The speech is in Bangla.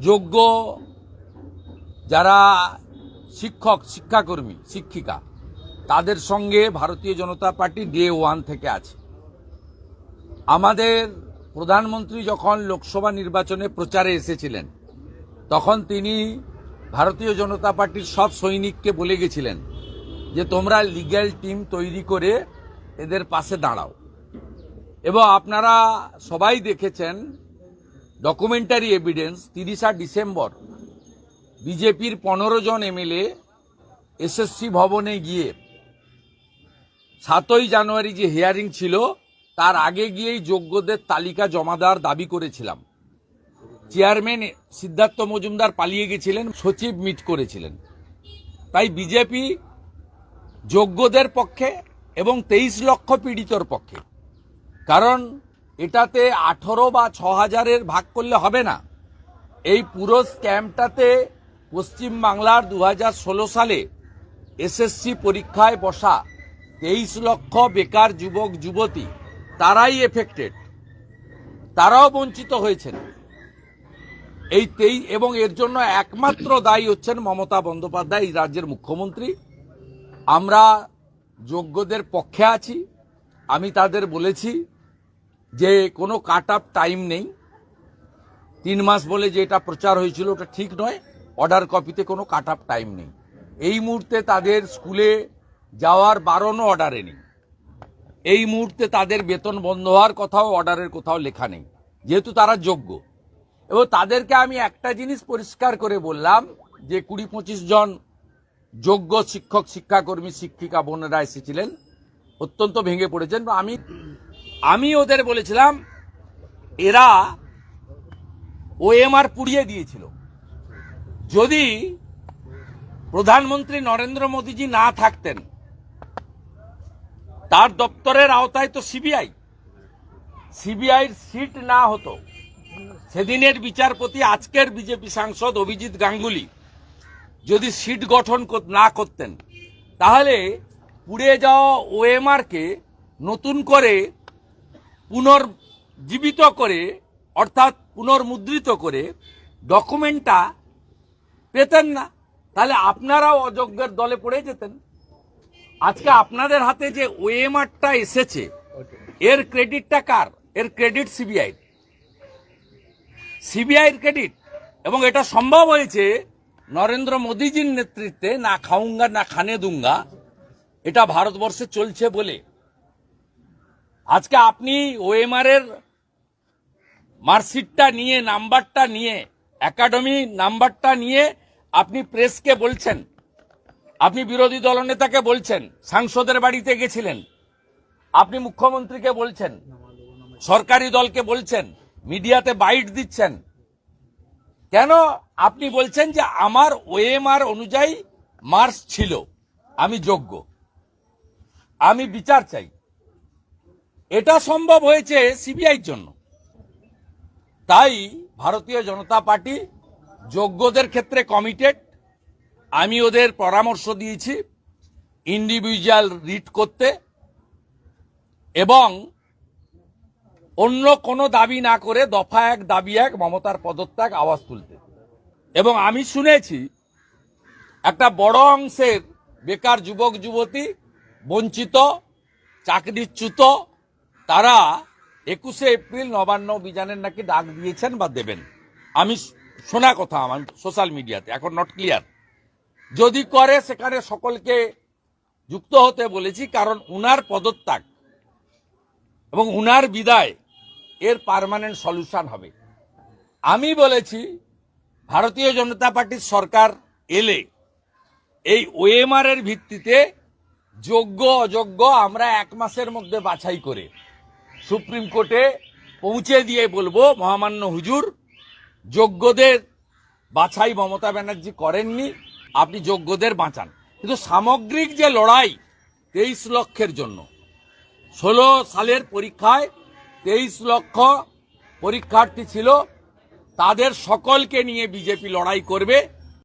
যোগ্য যারা শিক্ষক, শিক্ষাকর্মী, শিক্ষিকা, তাদের সঙ্গে ভারতীয় জনতা পার্টি ডে ওয়ান থেকে আছে। আমাদের প্রধানমন্ত্রী যখন লোকসভা নির্বাচনে প্রচারে এসেছিলেন, তখন তিনি ভারতীয় জনতা পার্টির সব সৈনিককে বলে গেছিলেন যে, তোমরা লিগ্যাল টিম তৈরি করে এদের পাশে দাঁড়াও। এবং আপনারা সবাই দেখেছেন ডকুমেন্টারি এভিডেন্স তিরিশা ডিসেম্বর। বিজেপির পনেরো জন এমএলএ এসএসসি ভবনে গিয়ে সাতই জানুয়ারি যে হিয়ারিং ছিল, তার আগে গিয়েই যোগ্যদের তালিকা জমা দেওয়ার দাবি করেছিলাম। চেয়ারম্যান সিদ্ধার্থ মজুমদার পালিয়ে গেছিলেন, সচিব মিট করেছিলেন। তাই বিজেপি যোগ্যদের পক্ষে এবং তেইশ লক্ষ পীড়িতর পক্ষে কারণ এটাতে আঠারো বা ছ হাজারের ভাগ করলে হবে না। এই পুরো স্ক্যামটাতে পশ্চিম বাংলার দু হাজার ষোলো সালে এসএসসি পরীক্ষায় বসা তেইশ লক্ষ বেকার যুবক, যুবতী, তারাই এফেক্টেড তারাও বঞ্চিত হয়েছেন। এই তেই এবং এর জন্য একমাত্র দায়ী হচ্ছেন মমতা বন্দ্যোপাধ্যায়, এই রাজ্যের মুখ্যমন্ত্রী। আমরা যোগ্যদের পক্ষে আছি। আমি তাদের বলেছি যে কোনো কাট আপ টাইম নেই। তিন মাস বলে যে এটা প্রচার হয়েছিল, ওটা ঠিক নয়। অর্ডার কপিতে কোনো কাট আপ টাইম নেই। এই মুহূর্তে তাদের স্কুলে যাওয়ার বারণও অর্ডারে নেই। এই মুহূর্তে তাদের বেতন বন্ধ হওয়ার কথাও অর্ডারের কোথাও লেখা নেই, যেহেতু তারা যোগ্য। এবং তাদেরকে আমি একটা জিনিস পরিষ্কার করে বললাম, যে কুড়ি পঁচিশ জন যোগ্য শিক্ষক, শিক্ষাকর্মী, শিক্ষিকা বোনেরা এসেছিলেন, অত্যন্ত ভেঙে পড়েছেন। আমি আমি ওদের বলেছিলাম, এরা ওএমআর পুড়িয়ে দিয়েছিল। যদি প্রধানমন্ত্রী নরেন্দ্র মোদীজি না থাকতেন, তার দপ্তরের আওতায় তো সিবিআই সিবিআইর সিট না হতো। সেদিনের বিচারপতি, আজকের বিজেপি সাংসদ অভিজিৎ গাঙ্গুলি যদি সিট গঠন না করতেন, তাহলে পুড়ে যাওয়া ওএমআরকে নতুন করে পুনর্জীবিত করে, অর্থাৎ পুনর্মুদ্রিত করে ডকুমেন্টটা পেতেন না। তাহলে আপনারাও অযোগ্যের দলে পড়ে যেতেন। আজকে আপনাদের হাতে যে ওএমআরটা এসেছে, এর ক্রেডিটটা কার? এর ক্রেডিট সিবিআই সিবিআইয়ের ক্রেডিট এবং এটা সম্ভব হয়েছে নরেন্দ্র মোদীজির নেতৃত্বে, না খাউঙ্গা না খানে দুঙ্গা এটা ভারতবর্ষে চলছে বলে। আজকে আপনি ওএমআর এর মার্কশিটটা নিয়ে, নাম্বারটা নিয়ে, একাডেমি নাম্বারটা নিয়ে আপনি প্রেসকে বলছেন, আপনি বিরোধী দলনেতাকে বলছেন, সাংসদের বাড়িতে গেছিলেন, আপনি মুখ্যমন্ত্রীকে বলছেন, সরকারি দলকে বলছেন, মিডিয়াতে বাইট দিচ্ছেন, কেন আপনি বলছেন যে আমার ওএমআর অনুযায়ী মার্কস ছিল, আমি যোগ্য, আমি বিচার চাই। এটা সম্ভব হয়েছে সিবিআইর জন্য। তাই ভারতীয় জনতা পার্টি যোগ্যদের ক্ষেত্রে কমিটেড আমি ওদের পরামর্শ দিয়েছি ইন্ডিভিজুয়াল রিট করতে এবং অন্য কোনো দাবি না করে দফা এক, দাবি এক, মমতার পদত্যাগ, আওয়াজ তুলতে। এবং আমি শুনেছি একটা বড় অংশের বেকার যুবক, যুবতী, বঞ্চিত, চাকরিচ্যুত তারা একুশে এপ্রিল নবান্ন অভিযানের নাকি ডাক দিয়েছেন বা দেবেন। আমি শোনা কথা আমার সোশ্যাল মিডিয়াতে, এখন নট ক্লিয়ার যদি করে, সেখানে সকলকে যুক্ত হতে বলেছি, কারণ উনার পদত্যাগ এবং উনার বিদায় এর পার্মানেন্ট সলিউশন হবে। আমি বলেছি, ভারতীয় জনতা পার্টির সরকার এলে এই ওএমআর এর ভিত্তিতে যোগ্য, অযোগ্য আমরা এক মাসের মধ্যে বাছাই করে সুপ্রিম কোর্টে পৌঁছে দিয়ে বলব, মহামান্য হুজুর, যোগ্যদের বাছাই মমতা ব্যানার্জি করেননি, আপনি যোগ্যদের বাঁচান। কিন্তু সামগ্রিক যে লড়াই তেইশ লক্ষের জন্য, ষোলো সালের পরীক্ষায় তেইশ লক্ষ পরীক্ষার্থী ছিল, তাদের সকলকে নিয়ে বিজেপি লড়াই করবে